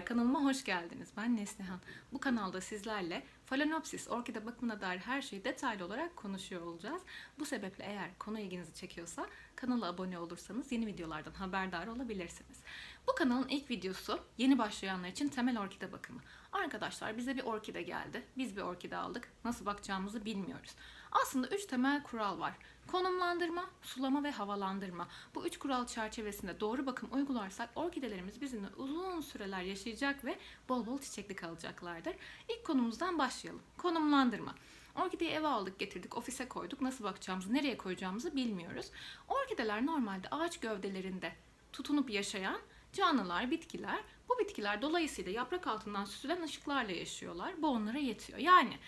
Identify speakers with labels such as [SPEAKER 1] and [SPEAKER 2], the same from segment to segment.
[SPEAKER 1] Merhabalar, kanalıma hoş geldiniz. Ben Neslihan. Bu kanalda sizlerle Phalaenopsis, orkide bakımına dair her şeyi detaylı olarak konuşuyor olacağız. Bu sebeple eğer konu ilginizi çekiyorsa kanala abone olursanız yeni videolardan haberdar olabilirsiniz. Bu kanalın ilk videosu yeni başlayanlar için temel orkide bakımı. Arkadaşlar bize bir orkide geldi. Biz bir orkide aldık. Nasıl bakacağımızı bilmiyoruz. Aslında üç temel kural var. Konumlandırma, sulama ve havalandırma. Bu üç kural çerçevesinde doğru bakım uygularsak orkidelerimiz bizimle uzun süreler yaşayacak ve bol bol çiçekli kalacaklardır. İlk konumuzdan başlayalım. Konumlandırma. Orkideyi eve aldık getirdik ofise koyduk nasıl bakacağımızı nereye koyacağımızı bilmiyoruz. Orkideler normalde ağaç gövdelerinde tutunup yaşayan canlılar, bitkiler. Bu bitkiler dolayısıyla yaprak altından süzülen ışıklarla yaşıyorlar. Bu onlara yetiyor. Yani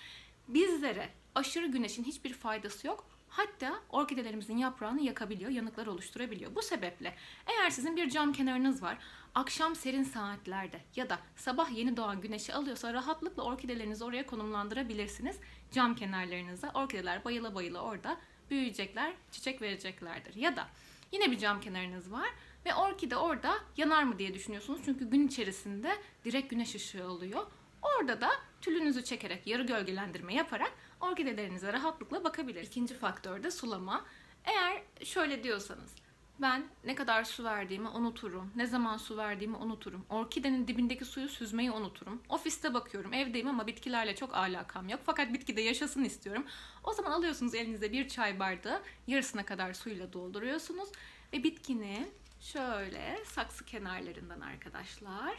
[SPEAKER 1] bizlere aşırı güneşin hiçbir faydası yok. Hatta orkidelerimizin yaprağını yakabiliyor, yanıklar oluşturabiliyor. Bu sebeple eğer sizin bir cam kenarınız var, akşam serin saatlerde ya da sabah yeni doğan güneşi alıyorsa rahatlıkla orkidelerinizi oraya konumlandırabilirsiniz. Cam kenarlarınıza orkideler bayıla bayıla orada büyüyecekler, çiçek vereceklerdir. Ya da yine bir cam kenarınız var ve orkide orada yanar mı diye düşünüyorsunuz. Çünkü gün içerisinde direkt güneş ışığı alıyor. Orada da tülünüzü çekerek yarı gölgelendirme yaparak orkidelerinize rahatlıkla bakabilir. İkinci faktör de sulama. Eğer şöyle diyorsanız ben ne kadar su verdiğimi unuturum. Ne zaman su verdiğimi unuturum. Orkidenin dibindeki suyu süzmeyi unuturum. Ofiste bakıyorum, evdeyim ama bitkilerle çok alakam yok. Fakat bitkide yaşasın istiyorum. O zaman alıyorsunuz elinize bir çay bardağı, yarısına kadar suyla dolduruyorsunuz. Ve bitkinin şöyle saksı kenarlarından arkadaşlar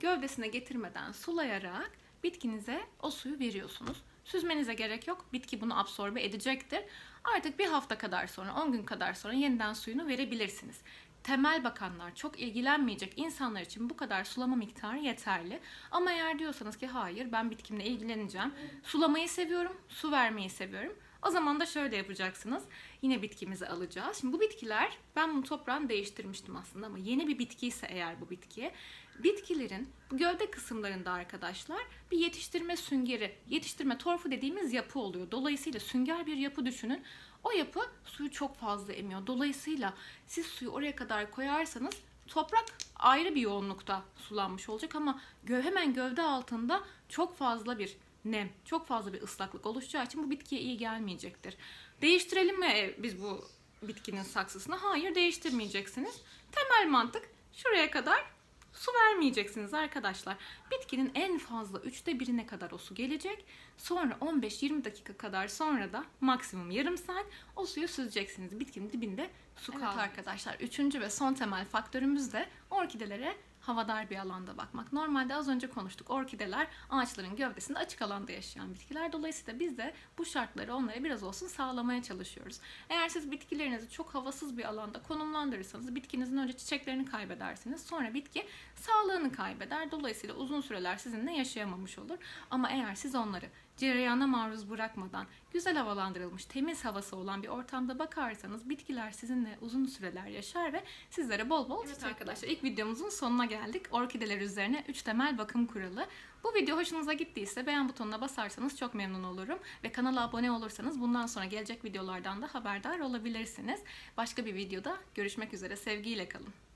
[SPEAKER 1] gövdesine getirmeden sulayarak bitkinize o suyu veriyorsunuz. Süzmenize gerek yok. Bitki bunu absorbe edecektir. Artık bir hafta kadar sonra, 10 gün kadar sonra yeniden suyunu verebilirsiniz. Temel bakanlar, çok ilgilenmeyecek insanlar için bu kadar sulama miktarı yeterli. Ama eğer diyorsanız ki hayır ben bitkimle ilgileneceğim, sulamayı seviyorum, su vermeyi seviyorum. O zaman da şöyle yapacaksınız. Yine bitkimizi alacağız. Şimdi bu bitkiler, ben bunu toprağını değiştirmiştim aslında ama yeni bir bitki ise eğer bu bitkiye, bitkilerin gövde kısımlarında arkadaşlar bir yetiştirme süngeri, yetiştirme torfu dediğimiz yapı oluyor. Dolayısıyla sünger bir yapı düşünün. O yapı suyu çok fazla emiyor. Dolayısıyla siz suyu oraya kadar koyarsanız toprak ayrı bir yoğunlukta sulanmış olacak ama hemen gövde altında çok fazla bir nem, çok fazla bir ıslaklık oluşacağı için bu bitkiye iyi gelmeyecektir. Değiştirelim mi e, biz bu bitkinin saksısını? Hayır değiştirmeyeceksiniz. Temel mantık şuraya kadar su vermeyeceksiniz arkadaşlar. Bitkinin en fazla üçte birine kadar o su gelecek. Sonra 15-20 dakika kadar sonra da maksimum yarım saat o suyu süzeceksiniz. Bitkinin dibinde su
[SPEAKER 2] Evet
[SPEAKER 1] kalacak. arkadaşlar üçüncü ve son temel faktörümüz de orkidelere havadar bir alanda bakmak. Normalde az önce konuştuk. Orkideler ağaçların gövdesinde açık alanda yaşayan bitkiler. Dolayısıyla biz de bu şartları onlara biraz olsun sağlamaya çalışıyoruz. Eğer siz bitkilerinizi çok havasız bir alanda konumlandırırsanız bitkinizin önce çiçeklerini kaybedersiniz. Sonra bitki sağlığını kaybeder. Dolayısıyla uzun süreler sizinle yaşayamamış olur. Ama eğer siz onları cereyana maruz bırakmadan güzel havalandırılmış, temiz havası olan bir ortamda bakarsanız bitkiler sizinle uzun süreler yaşar ve sizlere bol bol
[SPEAKER 2] Evet arkadaşlar,
[SPEAKER 1] İlk videomuzun sonuna geldik. Orkideler üzerine 3 temel bakım kuralı. Bu video hoşunuza gittiyse beğen butonuna basarsanız çok memnun olurum. Ve kanala abone olursanız bundan sonra gelecek videolardan da haberdar olabilirsiniz. Başka bir videoda görüşmek üzere. Sevgiyle kalın.